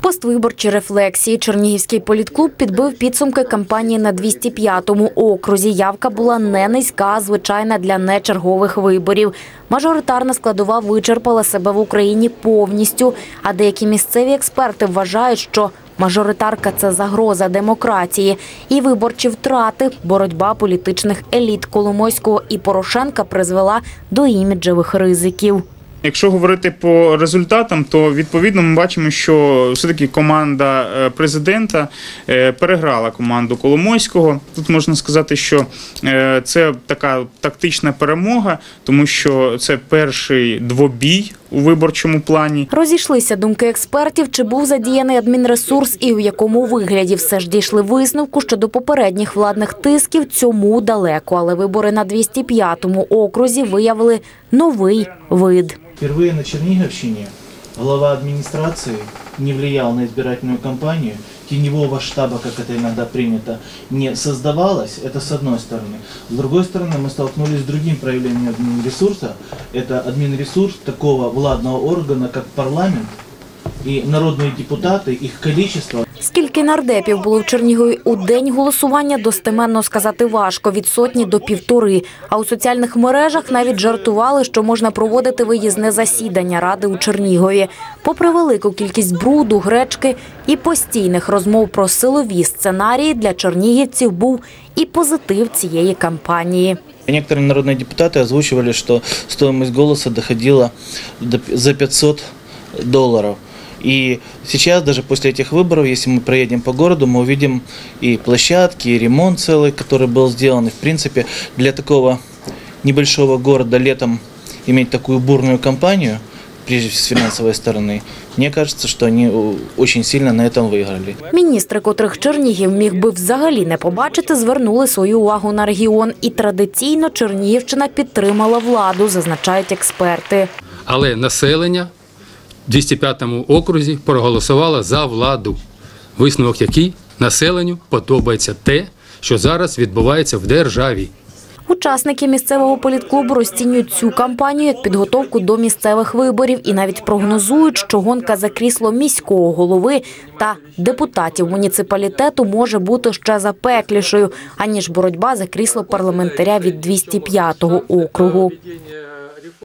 Поствиборчі рефлексії Чернігівський політклуб підбив підсумки кампанії на 205-му окрузі. Явка була не низька, а звичайна для нечергових виборів. Мажоритарна складова вичерпала себе в Україні повністю. А деякі місцеві експерти вважають, що мажоритарка це загроза демократії. І виборчі втрати, боротьба політичних еліт Коломойського і Порошенка призвела до іміджевих ризиків. Якщо говорити по результатам, то відповідно ми бачимо, що все-таки команда е, президента е, переграла команду Коломойського. Тут можна сказати, що е, це така тактична перемога, тому що це перший двобій у виборчому плані. Розійшлися думки експертів, чи був задіяний адмінресурс і у якому вигляді все ж дійшли висновку, що до попередніх владних тисків цьому далеко. Але вибори на 205-му окрузі виявили новий вид. Вперше на Чернігівщині глава адміністрації не влиял на збирательну кампанию, теневого штаба, как это иногда принято, не создавалось, это с одной стороны. С другой стороны, мы столкнулись с другим проявлением админресурса. Это админресурс такого владного органа, как парламент, и народные депутаты, их количество Скільки нардепів було в Чернігові у день голосування, достеменно сказати важко – від сотні до півтори. А у соціальних мережах навіть жартували, що можна проводити виїзне засідання Ради у Чернігові. Попри велику кількість бруду, гречки і постійних розмов про силові сценарії, для чернігівців був і позитив цієї кампанії. Некоторые народные депутаты озвучивали, что стоимость голоса доходила до, за 500 долларов. И сейчас, даже после этих выборов, если мы проедем по городу, мы увидим и площадки, и ремонт целый, который был сделан. И, в принципе, для такого небольшого города летом иметь такую бурную кампанию, прежде всего с финансовой стороны, мне кажется, что они э, очень сильно на этом выиграли. Міністри, котрих Чернігів міг би взагалі не побачити, звернули свою увагу на регіон. І традиційно Чернігівщина підтримала владу, зазначають експерти. але населення в 205 окрузі проголосувало за владу. Висновок який населенню подобається те, що зараз відбувається в державі. Учасники місцевого політклубу розцінюють цю кампанію як підготовку до місцевих виборів і навіть прогнозують, що гонка за крісло міського голови та депутатів муніципалітету може бути ще запеклішою, аніж боротьба за крісло парламентаря від 205-го округу.